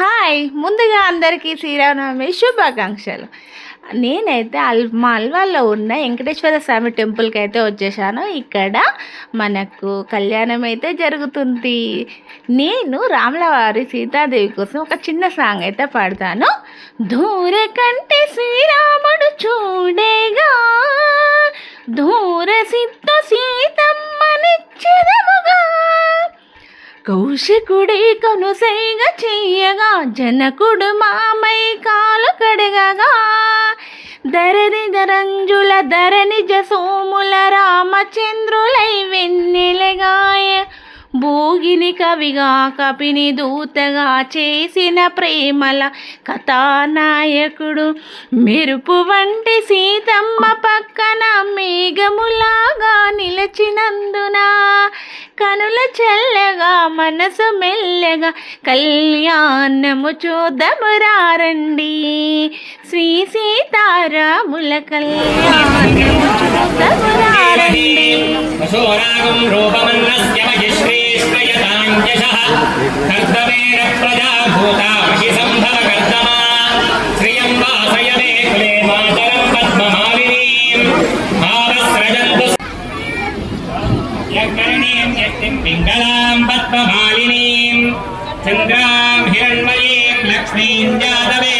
Hi ముందుగా అందరికీ శ్రీరామనవమి శుభాకాంక్షలు. నేనైతే అల్ మా అల్వాల్లో ఉన్న వెంకటేశ్వర స్వామి టెంపుల్కి అయితే వచ్చేసాను. ఇక్కడ మనకు కళ్యాణం అయితే జరుగుతుంది. నేను రాములవారి సీతాదేవి కోసం ఒక చిన్న సాంగ్ అయితే పాడతాను. దూరే కంటే శ్రీరామ కౌశికుడి కనుసైగ చెయ్యగా జనకుడు మామై కాలు కడగగా. ధరని ధరంజుల ధరణిజ సోముల రామచంద్రులై వెన్నెలగా. భోగిని కవిగా కపిని దూతగా చేసిన ప్రేమల కథానాయకుడు. మెరుపు వంటి సీతమ్మ పక్కన మేఘములాగా నిలచినందున కనుల చెల్లగా మనసు మెల్లగా కళ్యాణము చూద్దాము శ్రీ సీతారాముల కళ్యాణము చూద్దము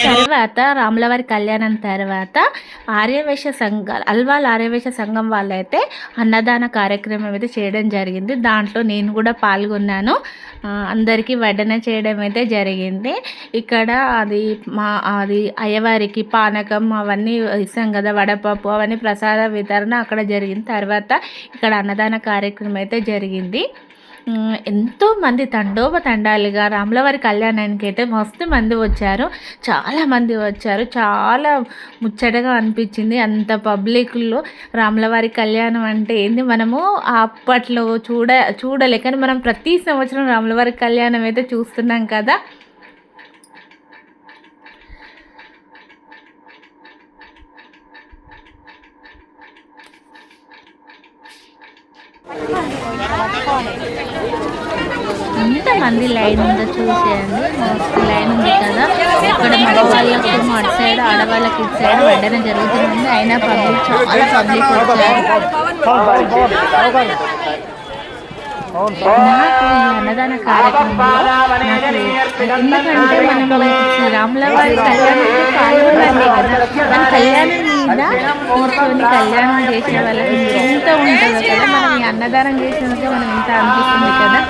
తర్వాత రాములవారి కళ్యాణం తర్వాత ఆర్యవేశ సంఘాలు అల్వాల్ ఆర్యవేశ సంఘం వాళ్ళైతే అన్నదాన కార్యక్రమం అయితే చేయడం జరిగింది. దాంట్లో నేను కూడా పాల్గొన్నాను. అందరికీ వడ్డన చేయడం అయితే జరిగింది. ఇక్కడ అది మా అది అయ్యవారికి పానకం అవన్నీ ఇస్తాం కదా వడపప్పు అవన్నీ ప్రసాద వితరణ అక్కడ జరిగింది. తర్వాత ఇక్కడ అన్నదాన కార్యక్రమం అయితే జరిగింది. ఎంతో మంది తండోపతండాలుగా రాములవారి కళ్యాణానికి అయితే మస్తు మంది వచ్చారు. చాలా మంది వచ్చారు. చాలా ముచ్చటగా అనిపించింది. అంత పబ్లిక్లో రాములవారి కళ్యాణం అంటే ఏంది? మనము అప్పట్లో చూడ చూడలే. కానీ మనం ప్రతి సంవత్సరం రాములవారి కళ్యాణం అయితే చూస్తున్నాం కదా. ఎంతమంది లైన్ ఉందో చూసేయండి. మోస్ట్లీ లైన్ ఉంది కదా. ఇక్కడ మగవాళ్ళకి అటు సైడ్ ఆడవాళ్ళకి ఇటు సైడ్ వడ్డన జరుగుతుంది అయినా పబ్లిక్ చాలా పబ్లిక్ వచ్చారు నాకు ఈ అన్నదాన కార్యక్రమంలో ఎందుకంటే మనం శ్రీరాముల వారి కళ్యాణంలో కదా మన కళ్యాణం మీద కూర్చొని కళ్యాణం చేసే వాళ్ళకి ఎంత ఉంటుందో కదా మనం ఈ అన్నదానం చేసినందుకే మనం ఎంత అనిపిస్తుంది కదా.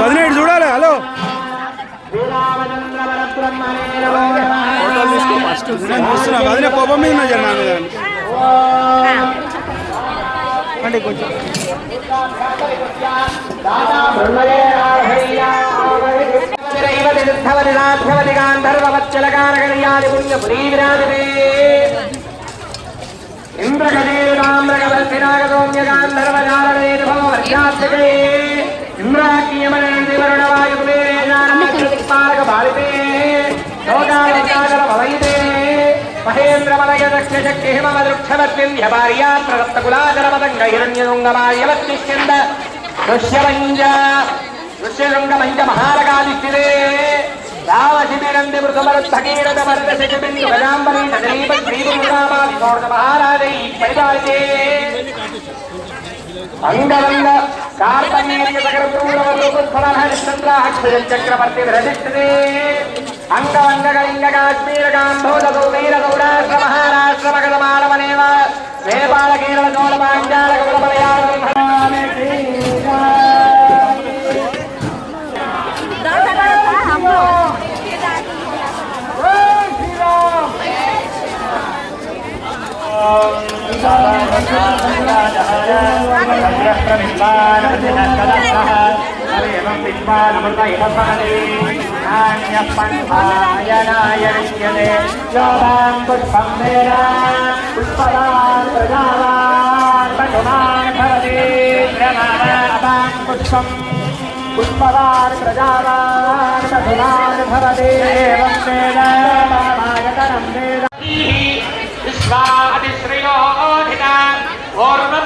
వదిన ఇటు చూడాలి హలో. చూస్తున్నా కోపం మీద అంటే కొంచెం. சலகாரகரையாதி புண்ணிய புரீவிராஜவே இந்திரகதேராம்ரகவத்தினாகதோம்யகாந்தர்வஜாலவேதுபோவர்யாத்சகே இந்திராக்கியமனந்திவருணவாயு குபேரேஜானந்திபாரக பாலிபே லோகாலோகாகர பவயிதே மகேந்திரமலய தக்ஷசக்தி ஹிமமதுருக்ஷவத்விந்திய பாரியா பிரதப்த అంగరంగ కార్తవీర్య సగరూరవరూపుత్ఫలహరిశ్చంద్రాక్షరం చక్రవర్తి విరధిష్ఠతే అంగవంగగలింగ కాశ్మీర గాంధోద గౌవీర గౌరాష్ట్ర మహారాష్ట్ర మగధ మానవనేవ నేపాళ కేరళ చోళ పాంచాల గౌడ పుష్పం పుష్పవాన్ ప్రజావాన్ మధురాన్ భవతి ఏవం Ormai!